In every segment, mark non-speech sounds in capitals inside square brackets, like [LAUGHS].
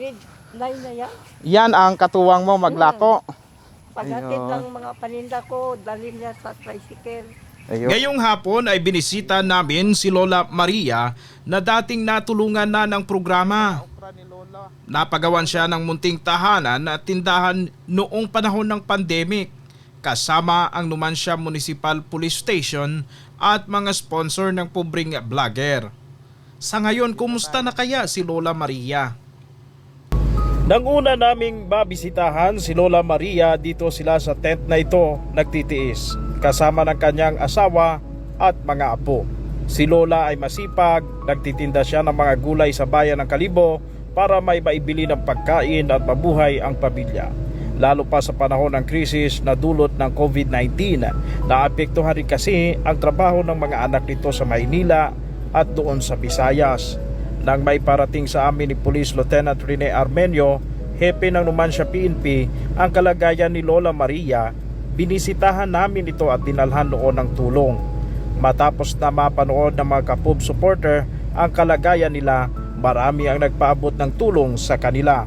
grade 9 na yan. Yan ang katuwang mo maglako. Paghatid Ayun. ng mga paninda ko, dalhin niya sa tricycle. Ayun. Ngayong hapon ay binisita namin si Lola Maria na dating natulungan na ng programa. Napagawan siya ng munting tahanan at tindahan noong panahon ng pandemic kasama ang Numancia Municipal Police Station at mga sponsor ng pobreng vlogger. Sa ngayon, kumusta na kaya si Lola Maria? Nang una naming babisitahan si Lola Maria dito sila sa tent na ito nagtitiis kasama ng kanyang asawa at mga apo. Si Lola ay masipag, nagtitinda siya ng mga gulay sa bayan ng Kalibo para may maibili ng pagkain at mabuhay ang pamilya. Lalo pa sa panahon ng krisis na dulot ng COVID-19, naapektuhan rin kasi ang trabaho ng mga anak nito sa Maynila at doon sa Visayas. Nang may parating sa amin ni Police Lieutenant Rene Armenio, hepe ng Numancia PNP, ang kalagayan ni Lola Maria, binisitahan namin ito at dinalhan noon ng tulong. Matapos na mapanood ng mga kapub supporter ang kalagayan nila, marami ang nagpaabot ng tulong sa kanila.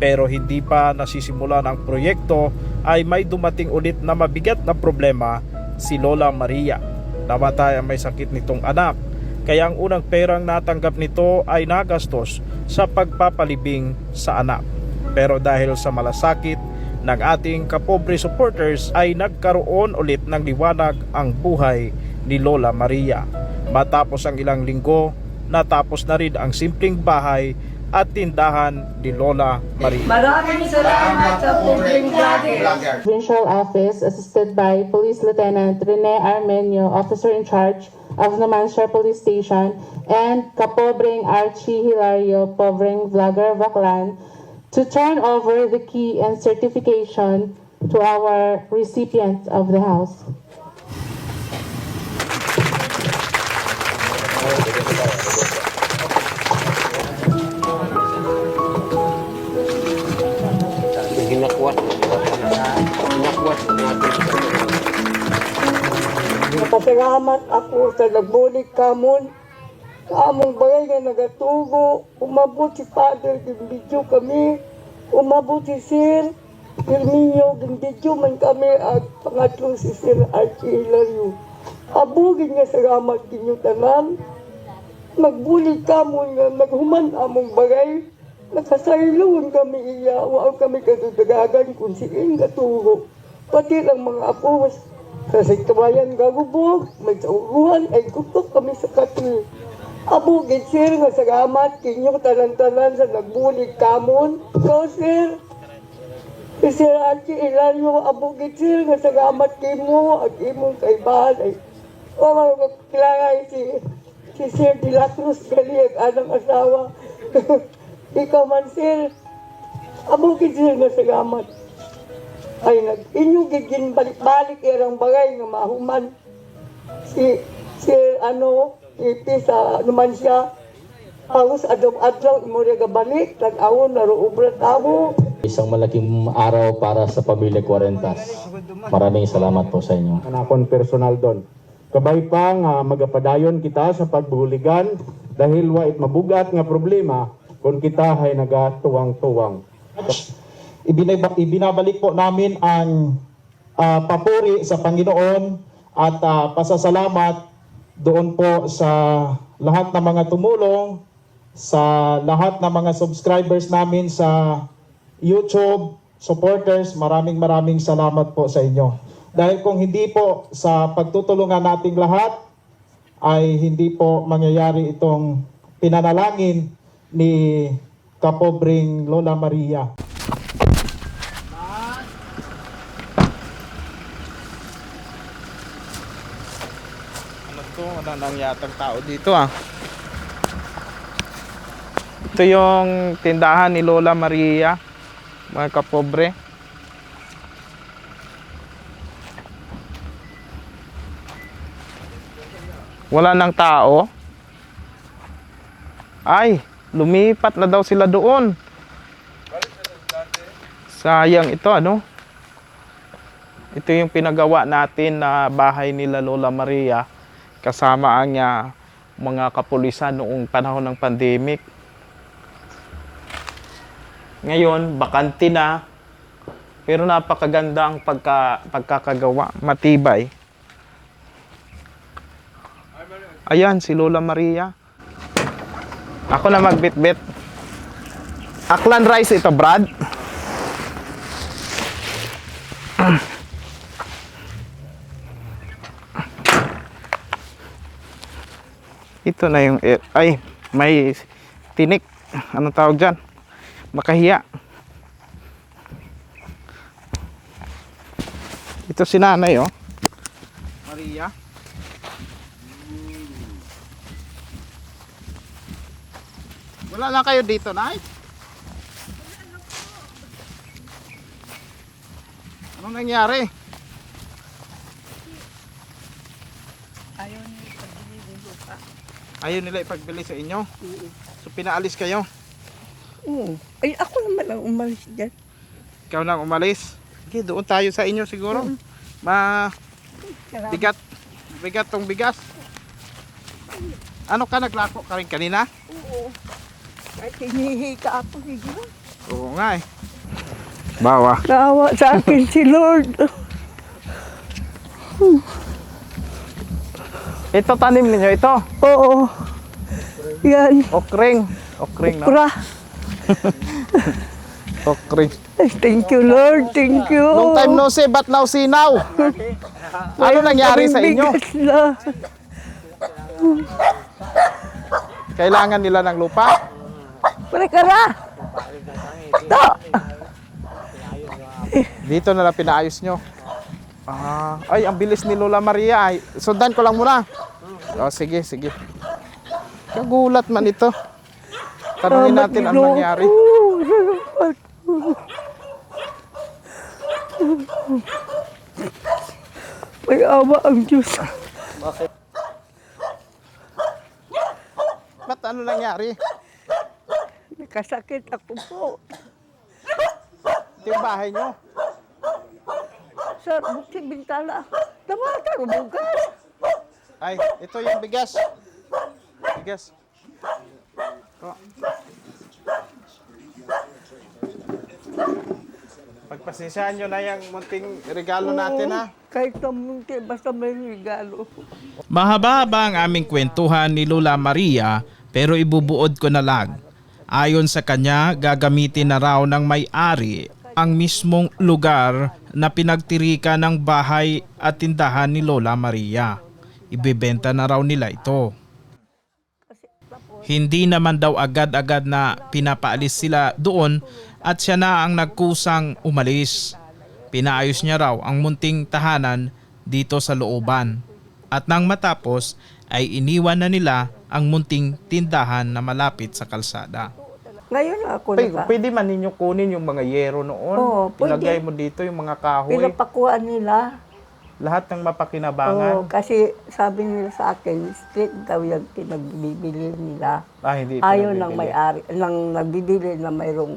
Pero hindi pa nasisimulan ang proyekto ay may dumating ulit na mabigat na problema si Lola Maria. Namatay ang may sakit nitong anak kaya ang unang perang natanggap nito ay nagastos sa pagpapalibing sa anak. Pero dahil sa malasakit ng ating kapobre supporters ay nagkaroon ulit ng liwanag ang buhay ni Lola Maria. Matapos ang ilang linggo, natapos na rin ang simpleng bahay at tindahan ni Lola Maria. Maraming salamat sa pobreng vlogger. Provincial Office, assisted by Police Lieutenant Rene Armenio, Officer in Charge of Numancia Police Station, and Kapobreng Archie Hilario, Pobreng Vlogger Vaclan, to turn over the key and certification to our recipient of the house. Napasalamat ako sa nagbulig kamon. Kamong bagay nga nagatugo. Umabot si Father, gimbidyo kami. Umabot si Sir. Firmino, gimbidyo man kami at pangatlo si Sir Archie Hilario. Abugin nga salamat kinyo tanan. Magbulig kamon nga naghuman among bagay. Nakasailon kami iya, wa kami kadudagagan kung siin katugo. Pati lang mga apo, kasi kabayan gagubog, may sauruhan, ay kupok kami sa kati. Abo, sir, nga salamat. Kinyo tanan-tanan sa nagbulig kamon. Ikaw, sir, si Sir Archie Ilario, abo, sir, nga salamat kimo, at imong kaibahan, ay, o, magkilangay si, si Sir De La Cruz gali, ang anang asawa. [LAUGHS] Ikaw man, sir, abo, sir, nga salamat ay nag inyo gigin balik-balik irang bagay nga mahuman si si ano ipi sa naman siya Halos adlaw-adlaw imo rin balik tag-awon na ubra tamo Isang malaking araw para sa pamilya Cuarentas. Maraming salamat po sa inyo. anakon personal doon. Kabay pa nga magapadayon kita sa pagbuligan dahil wa it mabugat nga problema kung kita ay nagatuwang-tuwang. Ibinaba- ibinabalik po namin ang ah, papuri sa Panginoon at ah, pasasalamat doon po sa lahat ng mga tumulong, sa lahat ng mga subscribers namin sa YouTube, supporters, maraming maraming salamat po sa inyo. Dahil kung hindi po sa pagtutulungan nating lahat, ay hindi po mangyayari itong pinanalangin ni kapobring Lola Maria. Ano to? Wala nang yatang tao dito ah. Ito yung tindahan ni Lola Maria. Mga kapobre. Wala nang tao. Ay, lumipat na daw sila doon. Sayang ito ano. Ito yung pinagawa natin na bahay nila Lola Maria kasama ang ah, mga kapulisan noong panahon ng pandemic. Ngayon, bakante na. Pero napakaganda ang pagka, pagkakagawa. Matibay. Ayan, si Lola Maria. Ako na magbitbit. Aklan rice ito, Brad. Ito na yung, eh, ay, may tinik. Anong tawag dyan? Makahiya. Ito si nanay, oh. Maria. Wala lang kayo dito, nay? Anong nangyari? Ayaw nila ipagbili sa inyo? So pinaalis kayo? Oo. Ay, ako naman ang umalis dyan. Ikaw lang umalis? Okay, doon tayo sa inyo siguro. Ma bigat bigat tong bigas. Ano ka naglako ka rin kanina? Oo. Kahit hinihi ka ako, hindi mo. Oo nga eh. Bawa. Naawa sa akin si Lord. [LAUGHS] Ito tanim ninyo ito. Oo. Yan. Okring. Okring no? Pra. [LAUGHS] Okring. Thank you, Lord. Thank you. Long time no see, but now see now. Ano nangyari sa inyo? Na. Kailangan nila ng lupa? Pare ka na. To. Dito na lang pinaayos nyo. Ah, ay, ang bilis ni Lola Maria. Ay, sundan ko lang muna. Oh, sige, sige. Kagulat man ito. Tanungin natin ano nangyari. May awa ang Diyos. Ba't ano nangyari? Nakasakit ako po. Ito yung bahay nyo. Sir, bukti bintana. Tamakan, bukas. Ay, ito yung bigas. Bigas. Oh. Pagpasensyahan nyo na yung munting regalo natin ha. Kahit kamunti, basta may regalo. Mahaba-haba ang aming kwentuhan ni Lola Maria pero ibubuod ko na lang. Ayon sa kanya, gagamitin na raw ng may-ari ang mismong lugar na pinagtirika ng bahay at tindahan ni Lola Maria. Ibebenta na raw nila ito. Hindi naman daw agad-agad na pinapaalis sila doon at siya na ang nagkusang umalis. Pinaayos niya raw ang munting tahanan dito sa looban. At nang matapos ay iniwan na nila ang munting tindahan na malapit sa kalsada. Ngayon ako naka, pwede man ninyo kunin yung mga yero noon. Oo, pwede. Ilagay mo dito yung mga kahoy. pinapakuan nila. Lahat ng Oo, mapakinabangan. kasi sabi nila sa akin, street daw yung pinagbibili nila. Ah, hindi. Ayaw ng may-ari, ng nagbibili na mayroong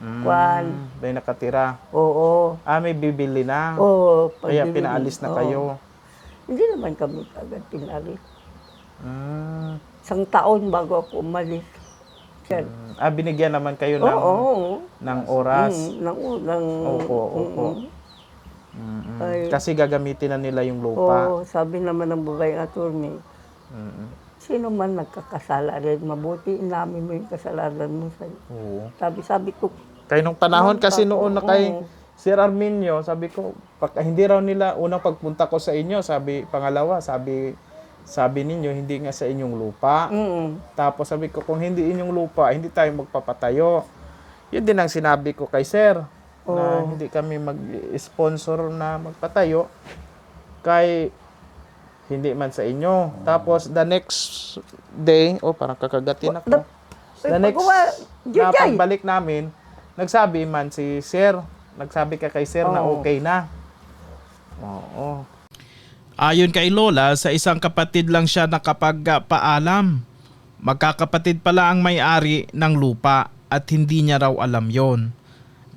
Mm, kwan. May nakatira. Oo. Ah, may bibili na. Oo. Kaya pinaalis na Oo. kayo. Hindi naman kami agad pinalis. Mm. Isang taon bago ako umalis. Yan. Ah, binigyan naman kayo Oo. ng, oo. ng oras. Mm, ng, ng, Opo, opo. Mm, Mm-mm. Ay. Kasi gagamitin na nila yung lupa. Oo, sabi naman ng babaeng attorney, Mm-mm. sino man nagkakasala rin, mabuti namin mo yung kasalanan mo sa'yo. Oo. Sabi, sabi ko, Kaya nung panahon kasi noon na kay Oo. Sir Arminio, sabi ko, pag, hindi raw nila, unang pagpunta ko sa inyo, sabi, pangalawa, sabi, sabi ninyo, hindi nga sa inyong lupa. mm, Tapos sabi ko, kung hindi inyong lupa, hindi tayo magpapatayo. Yun din ang sinabi ko kay Sir, na hindi kami mag-sponsor na magpatayo kay hindi man sa inyo. Tapos the next day, oh parang kakagatin ako. The next pagkuha- na pagbalik namin, nagsabi man si Sir, nagsabi ka kay Sir na Oo. okay na. Oo. Ayon kay Lola, sa isang kapatid lang siya nakapagpaalam. Magkakapatid pala ang may-ari ng lupa at hindi niya raw alam yon.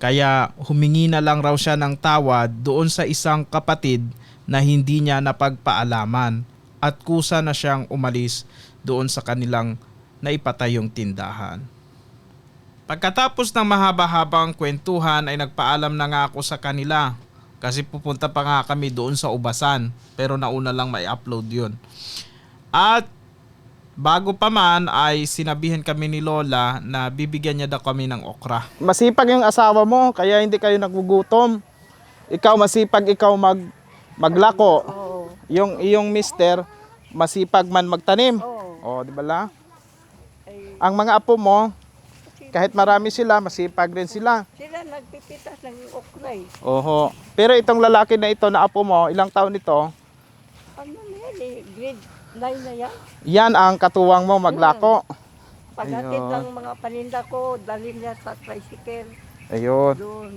Kaya humingi na lang raw siya ng tawad doon sa isang kapatid na hindi niya napagpaalaman at kusa na siyang umalis doon sa kanilang naipatayong tindahan. Pagkatapos ng mahaba-habang kwentuhan ay nagpaalam na nga ako sa kanila kasi pupunta pa nga kami doon sa Ubasan pero nauna lang may upload yun. At bago pa man ay sinabihan kami ni Lola na bibigyan niya daw kami ng okra. Masipag yung asawa mo, kaya hindi kayo nagugutom. Ikaw masipag ikaw mag maglako. Yung iyong mister masipag man magtanim. Oh, di ba la? Ang mga apo mo, kahit marami sila, masipag rin sila. Sila nagpipitas ng okray. Oho. Pero itong lalaki na ito na apo mo, ilang taon ito? Ano na yan eh, grade 9 na yan. Yan ang katuwang mo maglako. Paghatid Ayun. lang mga paninda ko, dalhin niya sa tricycle Ayun. doon.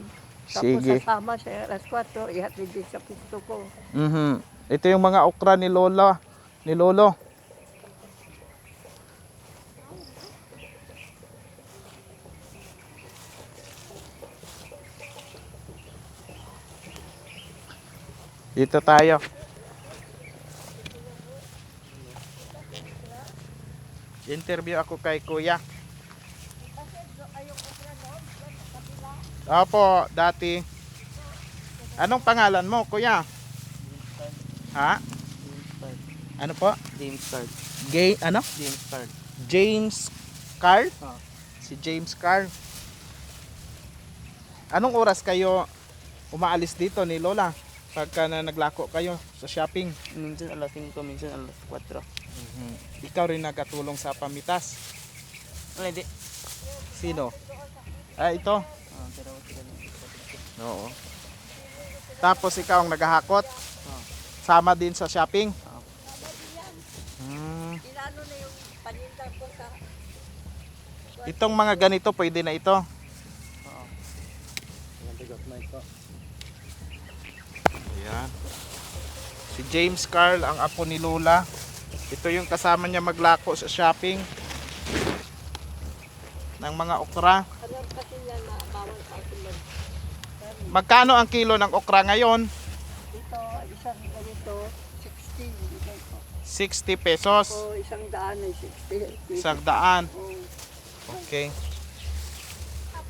Tapos Sige. sasama siya alas 4, ihatid din sa pisto ko. Mhm. Ito yung mga okra ni Lola, ni Lolo. Dito tayo. Interview ako kay Kuya. Opo, dati. Anong pangalan mo, Kuya? Ha? Ano po? James Card. Gay, ano? James Card. James Carl? Ah. Si James Carl. Anong oras kayo umaalis dito ni Lola? Pagka na naglako kayo sa shopping. Minsan alas 5, minsan alas 4. Ikaw rin nagkatulong sa pamitas. Ano, hindi. Sino? Ah, ito. Ah, pero na. Oo. Tapos ikaw ang naghahakot. Sama din sa shopping. Hmm. Inano na yung paninda ko sa Itong mga ganito pwede na ito. Ayan. Si James Carl, ang apo ni Lola. Ito yung kasama niya maglako sa shopping ng mga okra. Magkano ang kilo ng okra ngayon? Ito, isang ganito, 60. bigay ko. 60 pesos. O isang daan ay 60. Isang daan. Okay.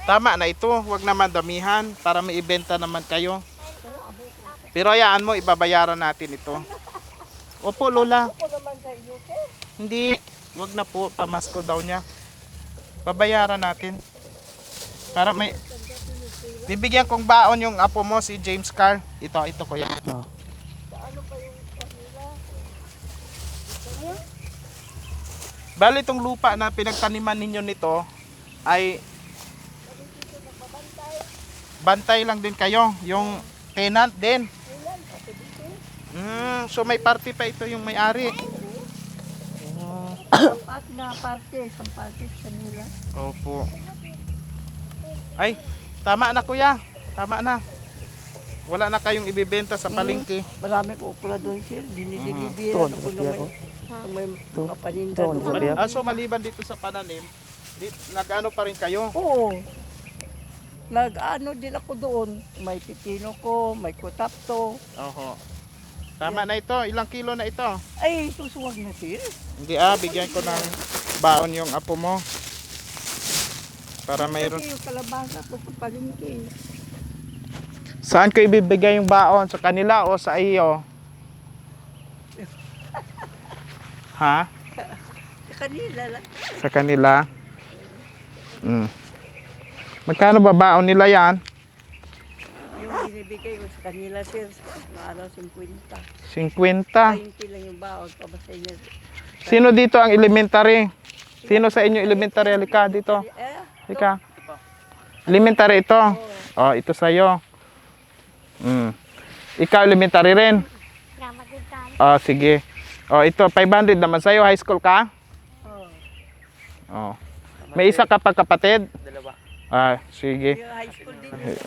Tama na ito. Huwag naman damihan para maibenta naman kayo. Pero hayaan mo, ibabayaran natin ito. Opo, Lola. Ako naman sa iyo, sir. Hindi. Huwag na po. Pamasko daw niya. Babayaran natin. Para may... Bibigyan kong baon yung apo mo, si James Carl. Ito, ito kuya. Bali itong lupa na pinagtaniman ninyo nito ay bantay lang din kayo, yung tenant din. Mm, so may party pa ito yung may-ari. Pat na parte, isang parte sa nila. Opo. Ay, tama na kuya. Tama na. Wala na kayong ibibenta sa palengke. Marami ko pula doon, sir. Dinidilibiran ako naman. May mga paninda doon. Ah, so maliban dito sa pananim, nag-ano pa rin kayo? Oo. Nag-ano din ako doon. May pipino ko, may kutapto. Oho. Tama na ito. Ilang kilo na ito? Ay, susuwag na, sir. Hindi ah, bigyan ko ng baon yung apo mo. Para mayroon. Kasi yung kalabasa ko sa palengke. Saan ko ibibigay yung baon? Sa kanila o sa iyo? [LAUGHS] ha? Sa kanila lang. Sa kanila? Mm. Magkano ba baon nila yan? Binibigay ko sa kanila, sir. Na araw 50. 50. 20 lang yung baon. Pabasa niya. Sino dito ang elementary? Sino sa inyo elementary? Halika dito. Eh, Halika. Elementary ito. Oh, ito sa'yo. Mm. Ikaw elementary rin? Oh, sige. Oh, ito 500 naman sa'yo. High school ka? Oh. May isa ka pa kapatid? Ah, sige.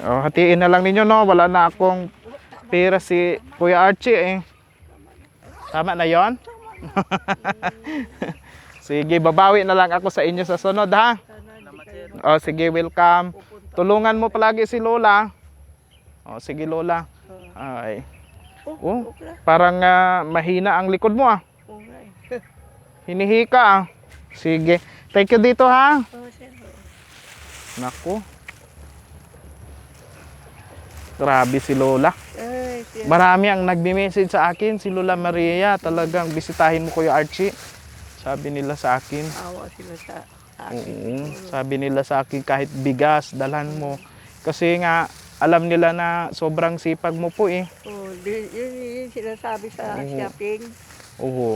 Oh, hatiin na lang ninyo, no? Wala na akong pera si Kuya Archie, eh. Tama na yon? [LAUGHS] sige, babawi na lang ako sa inyo sa sunod, ha? Oh, sige, welcome. Tulungan mo palagi si Lola. Oh, sige, Lola. Ay. Oh, parang ah, mahina ang likod mo, ah. Okay. Hinihika, ah. Sige. Thank you dito, ha? Nako. Grabe si Lola. Ay. Marami ang nagme-message sa akin, si Lola Maria, talagang bisitahin mo Kuya Archie. Sabi nila sa akin. Awa sila sa akin. Oo, sabi nila sa akin kahit bigas, dalhan mo. Kasi nga, alam nila na sobrang sipag mo po eh. Oh, yun, yun sinasabi sa Oo. shopping. Oo.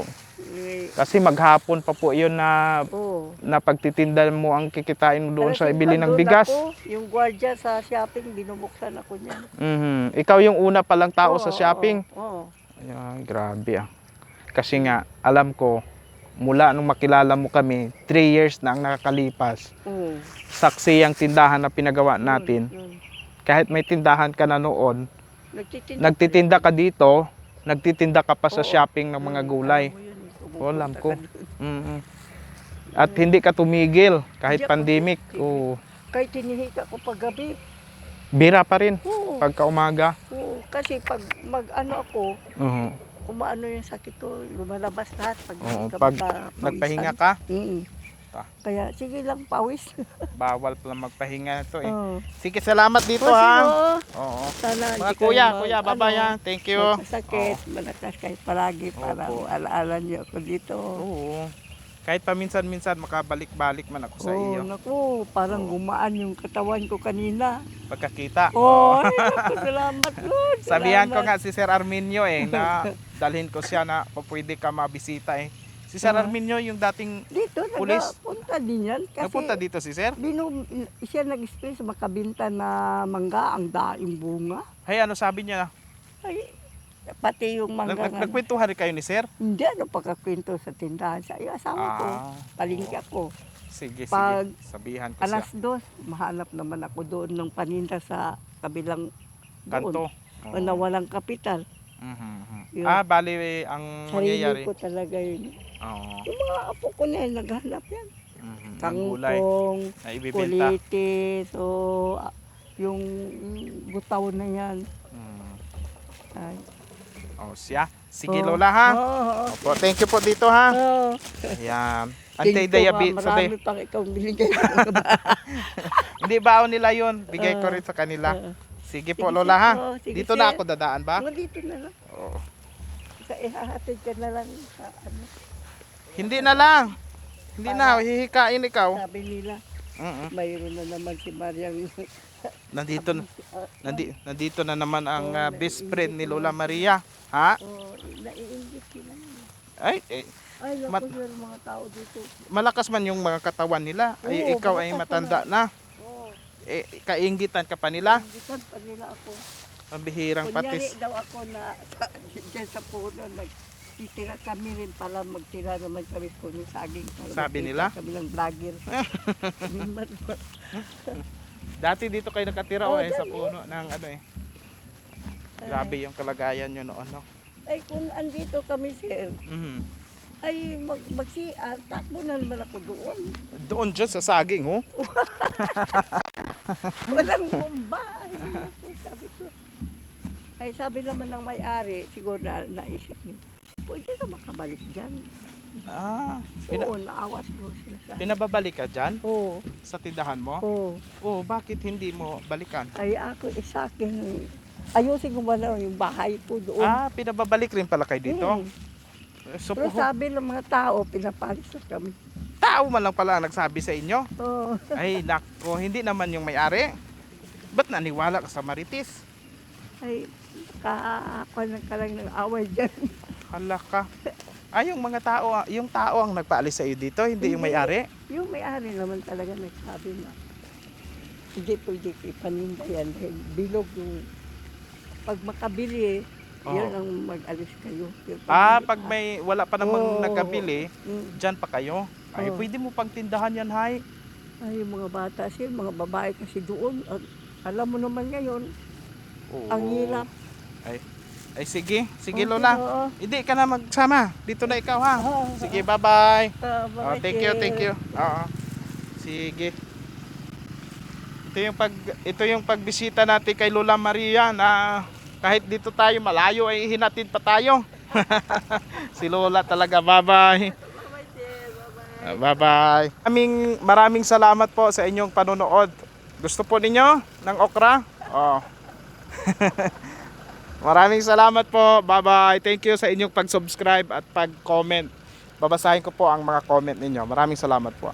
Kasi maghapon pa po yun na, Oh. na pagtitinda mo ang kikitain mo doon sa Talagang ibili ng nandun bigas. Ako, yung gwardiya sa shopping, binubuksan ako niya. Mhm. Ikaw yung una palang tao sa shopping. Oo. Ay, grabe ah. Kasi nga, alam ko, mula nung makilala mo kami, 3 years na ang nakakalipas. Oo. Saksi ang tindahan na pinagawa natin. Yun. Kahit may tindahan ka na noon, Nagtitinda. nagtitinda ka dito, nagtitinda ka pa sa Oo. shopping ng mga gulay. Alam mo yun, Oo, alam pumupunta ko. Mhm. At hindi ka tumigil kahit Hindi ako pandemic. Oo. Kahit tinihika ko pag gabi. Bira pa rin Oo. pagka umaga. Oo. Kasi pag mag-ano ako, Oo. umaano yung sakit ko, lumalabas lahat. Pag, Oo, pag. Nagpahinga ka, Mm. Ta. Kaya sige lang, pawis. [LAUGHS] bawal pala magpahinga ito eh. Oo. Sige, salamat dito O, ha. sino? Oo. Sana Mga kuya, kayo kuya, mag- bye-bye ano, ha. Thank you. Magkasakit, malakas kayo palagi para Opo. alaala niyo ako dito. Oo. Kahit paminsan-minsan makabalik-balik man ako sa Oo, iyo. naku, parang gumaan yung katawan ko kanina. Pagkakita. Oh, ay, naku, salamat Lord. [LAUGHS] Sabihan ko nga si Sir Arminio eh na [LAUGHS] dalhin ko siya na pwede ka mabisita eh. Si Sir Ah. Arminio yung dating Dito, Pulis. nagpunta din yan. Kasi nagpunta dito si Sir. Binu, siya nag-express sa makabinta na mangga, ang daing bunga. Hey, ano sabi niya? Ay, pati yung Nag, mangga. nag, nga- nagkwentuhan rin kayo ni Sir? Hindi, ano pagkakwento sa tindahan. Sa iyo, asawa ko. Ah, Palingki ako. Sige, Pag sige. Sabihan ko Alas siya. dos, mahanap naman ako doon ng paninda sa kabilang Kanto. doon. Na walang kapital. Mhm, mhm. Yun. Ah, bali ang Sarili mangyayari. ko talaga yun. Oo. Yung mga apo ko na yun, naghanap yan. Mhm, gulay Kangkong, na ibibenta. kulitis, o ah, yung butaw na yan. Mhm. Ay. Oh, siya. Sige, Oo. Lola ha. Oo. Opo, thank you po dito ha. Oo. Ayan. [LAUGHS] Anti-diabetes. ah, Marami pang ikaw binigay. [LAUGHS] Hindi baon nila yon Bigay ko rin sa kanila. Sige po, Sige, Lola ha. sige, Dito na sir. ako dadaan ba? Mga dito na lang. Oo. Sa ihahatid ka na lang sa ano, Hindi na lang. Hindi na, hihikain ikaw. sabi nila. Mm-mm. Mayroon na naman si Mariam. Nandito, na- nandi, nandito na naman ang ah, best friend ni Lola Maria. Ha? oh, naiingit sila. Ay, eh, Ay, naku, Mat- sir, mga tao dito. malakas man yung mga katawan nila. Ay, Oo, ikaw ay malakas matanda na. Oo, Eh, kaingitan ka pa nila. ingitan pa nila ako. Ang bihirang Kunyari patis. daw ako na sa, [LAUGHS] dyan sa puno, nagtitira kami rin pala magtira naman kami sa puno saging. Para Sabi nila? Kami ng vlogger. [LAUGHS] Dati dito kayo nakatira oh, Oo, eh, sa puno ng ano eh. Grabe yung kalagayan nyo noon. No? Ay, kung andito kami, sir, Mhm. ay mag, magsian, takbo na naman ako doon. Doon dyan sa saging, oh. [LAUGHS] Walang bomba. Ay, sabi ko. Ay, sabi naman ng may-ari, siguro na naisip niya, pwede ka makabalik dyan. Ah, pina- Oo, naawa siguro sila sa pinababalik ka dyan Oo, sa tindahan mo? oo. Oh, bakit hindi mo balikan? Ay, ako, eh, sa akin, ayusin ko ba na yung bahay ko doon. Ah, pinababalik rin pala kayo dito? Mm. So, Pero puhu- sabi ng mga tao, pinapalis na kami. tao man lang pala ang nagsabi sa inyo. Oo. [LAUGHS] Ay, nako, hindi naman yung may-ari. Ba't naniwala ka sa Marites? Ay, kakakuha ka lang ng away dyan. [LAUGHS] Hala ka. Ay, yung mga tao, yung tao ang nagpaalis sa iyo dito, hindi yung Hindi. may-ari? Yung may-ari naman talaga nagsabi na hindi pwede ipaninda yan bilog yung pag makabili, Oo. yun ang mag-alis kayo. Yung Ah, pag- may wala pa namang Oo. nagkabili, Mm. dyan pa kayo. Ay, Oo. pwede mo pang tindahan yan, hay. Ay, yung mga bata sila, mga babae kasi doon, alam mo naman ngayon, ang hirap. Ay, sige. Sige, Okay, Lola. Hindi ka na magsama. Dito na ikaw, ha? Sige, bye-bye. Oh, thank you, thank you. Oo. Sige. Ito yung pag ito yung pagbisita natin kay Lola Maria na kahit dito tayo malayo ay hinatid pa tayo. [LAUGHS] si Lola talaga. Bye-bye. Bye-bye. Maraming maraming salamat po sa inyong panonood. Gusto po ninyo ng okra? Oh. [LAUGHS] Maraming salamat po. Bye-bye. Thank you sa inyong pag-subscribe at pag-comment. Babasahin ko po ang mga comment ninyo. Maraming salamat po.